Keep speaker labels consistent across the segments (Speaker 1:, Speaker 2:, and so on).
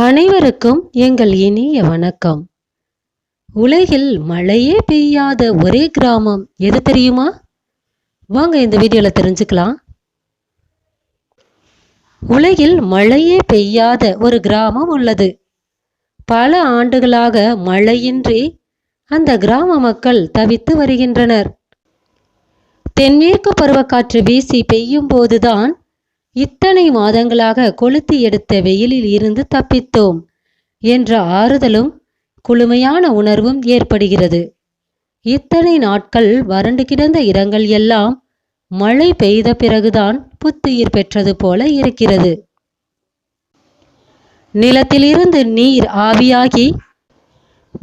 Speaker 1: அனைவருக்கும் எங்கள் இனிய வணக்கம். உலகில் மழையே பெய்யாத ஒரே கிராமம் எது தெரியுமா? வாங்க இந்த வீடியோவில் தெரிஞ்சுக்கலாம். உலகில் மழையே பெய்யாத ஒரு கிராமம் உள்ளது. பல ஆண்டுகளாக மழையின்றி அந்த கிராம மக்கள் தவித்து வருகின்றனர். தென்மேற்கு பருவக்காற்று வீசி பெய்யும் போதுதான் இத்தனை மாதங்களாக கொளுத்தி எடுத்த வெயிலில் இருந்து தப்பித்தோம் என்ற ஆறுதலும் குளுமையான உணர்வும் ஏற்படுகிறது. இத்தனை நாட்கள் வறண்டு கிடந்த இடங்கள் எல்லாம் மழை பெய்த பிறகுதான் புத்துயிர் பெற்றது போல இருக்கிறது. நிலத்திலிருந்து நீர் ஆவியாகி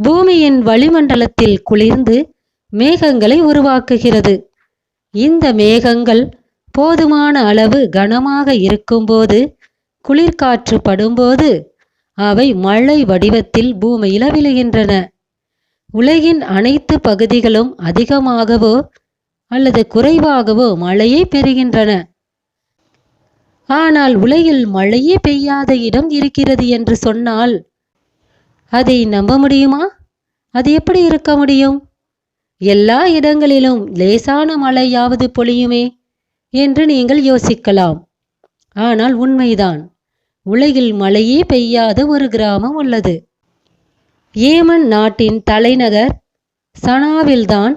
Speaker 1: பூமியின் வளிமண்டலத்தில் குளிர்ந்து மேகங்களை உருவாக்குகிறது. இந்த மேகங்கள் போதுமான அளவு கனமாக இருக்கும்போது குளிர்காற்று படும்போது அவை மழை வடிவத்தில் பூமியில விழுகின்றன உலகின் அனைத்து பகுதிகளும் அதிகமாகவோ அல்லது குறைவாகவோ மழையை பெறுகின்றன. ஆனால் உலகில் மழையே பெய்யாத இடம் இருக்கிறது என்று சொன்னால் அதை நம்ப முடியுமா? அது எப்படி இருக்க முடியும்? எல்லா இடங்களிலும் லேசான மழையாவது பொழியுமே. என்று நீங்கள் யோசிக்கலாம். ஆனால் உண்மைதான். உலகில் மழையே பெய்யாத ஒரு கிராமம் உள்ளது. ஏமன் நாட்டின் தலைநகர் சனாவில்தான்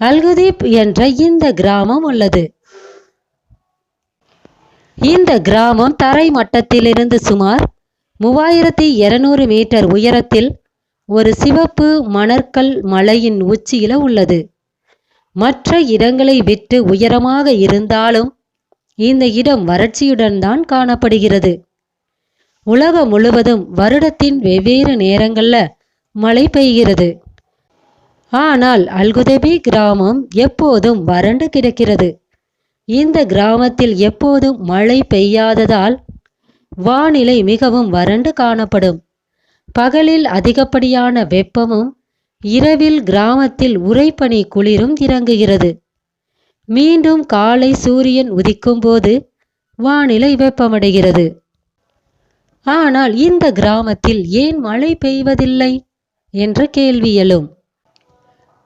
Speaker 1: அல்குதீப் என்ற இந்த கிராமம் உள்ளது. இந்த கிராமம் தரை மட்டத்திலிருந்து சுமார் மூவாயிரத்தி இருநூறு மீட்டர் உயரத்தில் ஒரு சிவப்பு மணற்கல் மலையின் உச்சியில உள்ளது. மற்ற இடங்களை விட்டு உயரமாக இருந்தாலும் இந்த இடம் வறட்சியுடன் தான் காணப்படுகிறது. உலகம் முழுவதும் வருடத்தின் வெவ்வேறு நேரங்களில் மழை பெய்கிறது. ஆனால் அல்குதபி கிராமம் எப்போதும் வறண்டு கிடக்கிறது. இந்த கிராமத்தில் எப்போதும் மழை பெய்யாததால் வானிலை மிகவும் வறண்டு காணப்படும். பகலில் அதிகப்படியான வெப்பமும் இரவில் கிராமத்தில் உறைபனி குளிரும் இறங்குகிறது. மீண்டும் காலை சூரியன் உதிக்கும்போது வானிலை வெப்பமடைகிறது. ஆனால் இந்த கிராமத்தில் ஏன் மழை பெய்வதில்லை? என்ற கேள்வி எழும்.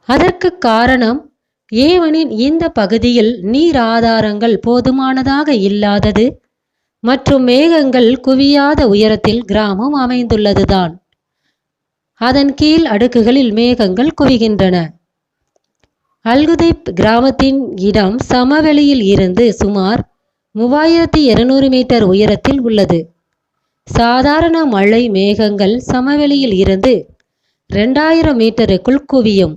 Speaker 1: அதற்கு காரணம் ஏவனின் இந்த பகுதியில் நீர் ஆதாரங்கள் போதுமானதாக இல்லாதது மற்றும் மேகங்கள் குவியாத உயரத்தில் கிராமம் அமைந்துள்ளதுதான். அதன் கீழ் அடுக்குகளில் மேகங்கள் குவிகின்றன. அல்குதைப் கிராமத்தின் இடம் சமவெளியில் இருந்து சுமார் மூவாயிரத்தி இருநூறு மீட்டர் உயரத்தில் உள்ளது. சாதாரண மழை மேகங்கள் சமவெளியில் இருந்து ரெண்டாயிரம் மீட்டருக்குள் குவியும்.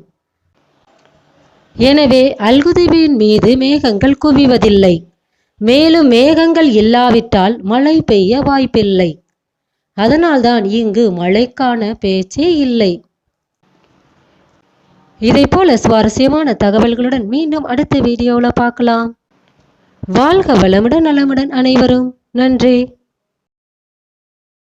Speaker 1: எனவே அல்குதிபின் மீது மேகங்கள் குவிவதில்லை. மேலும் மேகங்கள் இல்லாவிட்டால் மழை பெய்ய வாய்ப்பில்லை. அதனால்தான் இங்கு மழைக்கான பேச்சே இல்லை. இதை போல சுவாரஸ்யமான தகவல்களுடன் மீண்டும் அடுத்த வீடியோவில் பார்க்கலாம். வாழ்க வளமுடன் நலமுடன் அனைவரும். நன்றி.